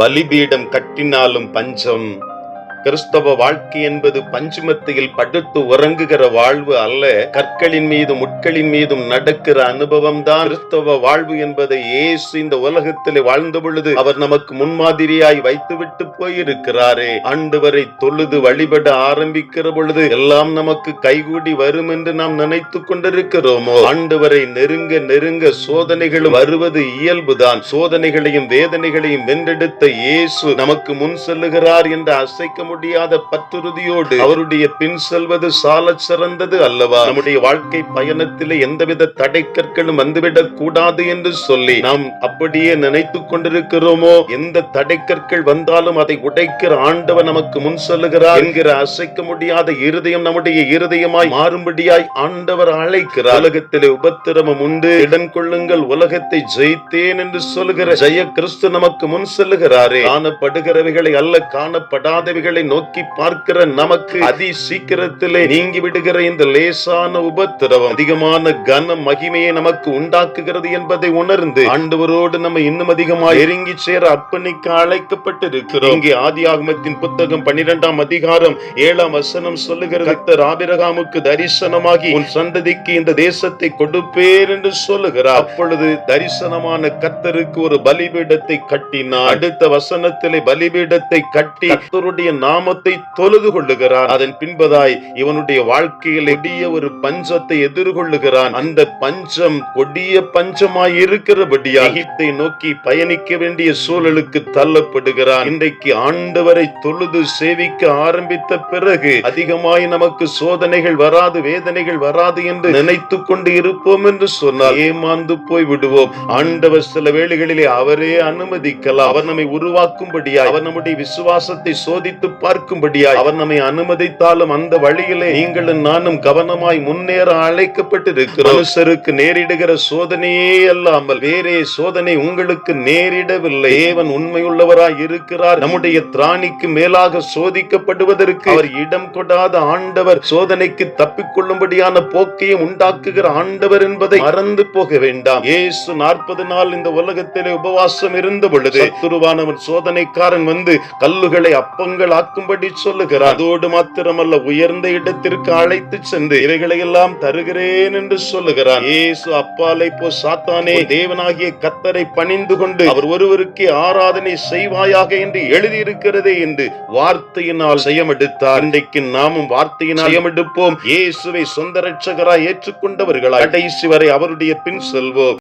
பலிபீடம் கட்டினாலும் பஞ்சம். கிறிஸ்தவ வாழ்க்கை என்பது பஞ்சுமத்தையில் படுத்து உறங்குகிற வாழ்வு அல்ல. கற்களின் மீதும் முட்களின் மீதும் நடக்கிற அனுபவம் தான் கிறிஸ்தவ வாழ்வு என்பதை இயேசு இந்த உலகத்திலே வாழ்ந்த பொழுது அவர் நமக்கு முன்மாதிரியாய் வைத்துவிட்டு போயிருக்கிறாரே. ஆண்டவரை தொழுது வழிபட ஆரம்பிக்கிற பொழுது எல்லாம் நமக்கு கைகூடி வரும் என்று நாம் நினைத்து கொண்டிருக்கிறோமோ? ஆண்டவரை நெருங்க நெருங்க சோதனைகளும் வருவது இயல்புதான். சோதனைகளையும் வேதனைகளையும் வென்றெடுத்த இயேசு நமக்கு முன் செல்லுகிறார் என்று அசைக்க முடியாத பற்றுறுதியோடு அவருடைய பின் செல்வது சால சிறந்தது அல்லவா? நம்முடைய வாழ்க்கை பயணத்திலே எந்தவித தடைக்கற்களும் வந்துவிடக் கூடாது என்று சொல்லி நாம் அப்படியே நினைத்துக் கொண்டிருக்கிறோமோ? எந்த தடைக்கற்கள் வந்தாலும் அதை உடைக்கிற ஆண்டவர் நமக்கு முன் செல்லுகிறார் என்கிற அசைக்க முடியாத இருதயம் நம்முடைய இருதயமாய் மாறும்படியாய் ஆண்டவர் அழைக்கிறார். உலகத்திலே உபத்திரமம் உண்டு. இடம் கொள்ளுங்கள். உலகத்தை ஜெயித்தேன் என்று சொல்லுகிற ஜெய கிறிஸ்து நமக்கு முன் செல்லுகிறாரே. காணப்படுகிறவைகளை அல்ல காணப்படாதவைகளை நோக்கி பார்க்கிற நமக்கு அதி சீக்கிரத்திலே நீங்கி விடுகிற இந்த லேசான உபத்திரவம் அதிகமான கன மகிமையை நமக்கு உண்டாக்குகிறது என்பதை உணர்ந்து ஆண்டவரோடு நம்ம இன்னும் அதிகமாக நெருங்கி சேர அர்ப்பணிக்க அழைக்கப்பட்டிருக்கிறோம். இங்கே ஆதி ஆகமத்தின் புத்தகம் பன்னிரெண்டாம் அதிகாரம் ஏழாம் வசனம் சொல்லுகிறது கர்த்தர் ஆபிரகாமுக்கு தரிசனமாகி உன் சந்ததிக்கு இந்த தேசத்தை கொடுப்பேர் என்று சொல்லுகிறார். அப்பொழுது தரிசனமான கத்தருக்கு ஒரு பலிபீடத்தை கட்டினார். அடுத்த வசனத்திலே பலிபீடத்தை கட்டி கத்தருடைய நாமத்தை தொழுது கொள்ளுகிறார் அதன் பின்பதாய் இவனுடைய வாழ்க்கையில் கொடிய ஒரு பஞ்சத்தை எதிர்கொள்ளுகிறான். அந்த பஞ்சம் கொடிய பஞ்சமாய் இருக்கிறபடியா எகிப்தை நோக்கி பயணிக்க வேண்டிய சூழலுக்கு தள்ளப்படுகிறான். இன்றைக்கு ஆண்டவரை தொழுது சேவிக்க ஆரம்பித்த பிறகு அதிகமாய் நமக்கு சோதனைகள் வராது வேதனைகள் வராது என்று நினைத்துக் கொண்டு இருப்போம் என்று சொன்னால் ஏமாந்து போய் விடுவோம். ஆண்டவர் சில வேளைகளிலே அவரே அனுமதிக்கலாம். அவர் நம்மை உருவாக்கும்படியா அவர் நம்முடைய விசுவாசத்தை சோதித்து பார்க்கும்படியாய் அவன் நம்மை அனுமதித்தாலும் அந்த வழியிலே நீங்களும் நானும் கவனமாய் முன்னேற அழைக்கப்பட்டிருக்கிறோம். மனுஷருக்கு நேரிடுகிற சோதனையே அல்லாமல் வேறே சோதனை உங்களுக்கு நேரிடவில்லை. தேவன் உண்மையுள்ளவராய் இருக்கிறார். நம்முடைய திராணிக்கு மேலாக சோதிக்கப்படுவதற்கு அவர் இடம் கொடாத ஆண்டவர் சோதனைக்கு தப்பிக்கொள்ளும்படியான போக்கையும் உண்டாக்குகிற ஆண்டவர் என்பதை மறந்து போக வேண்டாம். ஏசு நாற்பது நாள் இந்த உலகத்திலே உபவாசம் இருந்த பொழுது துருவானவன் சோதனைக்காரன் வந்து கல்லுகளை அப்பங்கள் ஆக்கும்படி சொல்லுகிறார். அதோடு மாத்திரமல்ல உயர்ந்த இடத்திற்கு அழைத்து சென்று இவைகளை எல்லாம் தருகிறேன் என்று சொல்லுகிறார். இயேசு அப்பாலை போ சாத்தானே தேவனாகிய கத்தரை பணிந்து கொண்டு அவர் ஒருவருக்கே ஆராதனை செய்வாயாக என்று எழுதியிருக்கிறதே என்று வார்த்தையினால் செய்யமெடுத்தார் இன்றைக்கு நாமும் வார்த்தையினால் செய்யமெடுப்போம் இயேசுவை சொந்த ரட்சகராய் ஏற்றுக்கொண்டவர்களாய் கடைசி வரை அவருடைய பின் செல்வோம்.